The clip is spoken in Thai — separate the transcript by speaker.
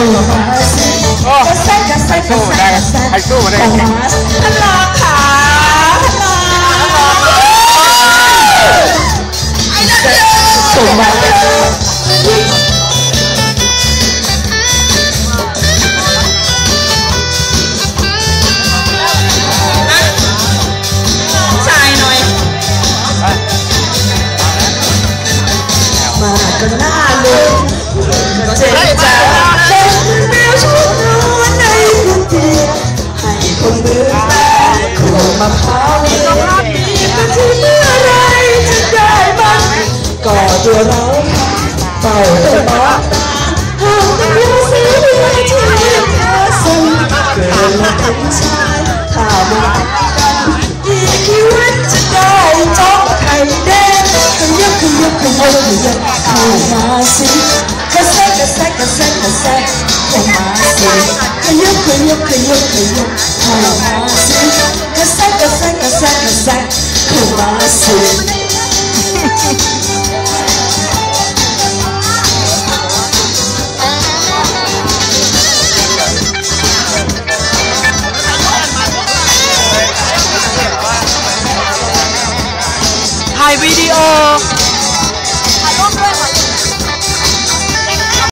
Speaker 1: คู่มาสิกระแซะกระแซะกระแซะกระแซะ
Speaker 2: ใครสู้มาได้
Speaker 1: เข้ามาสิท่านรองขาท่านรองส่งมา
Speaker 3: ชายหน่ย
Speaker 1: มากันหน้าเลย ขวมะพร้าวมีกันที่เมื่อไรจะได้บ้างก่อตัวเราเป่าตัวบ้าหากเป็นยาสีเดียวที่เธอส่งเกิดมาเป็นชายถ้ามากันอีกกี่วันจะได้จบไข่แดงขยับขยับขยับขยับเข้ามาสิกระแซะกระแซะกระแซะกระแซะเข้ามาสิขยับขยับขยับขยับเข้ามา
Speaker 3: blessing. Hi video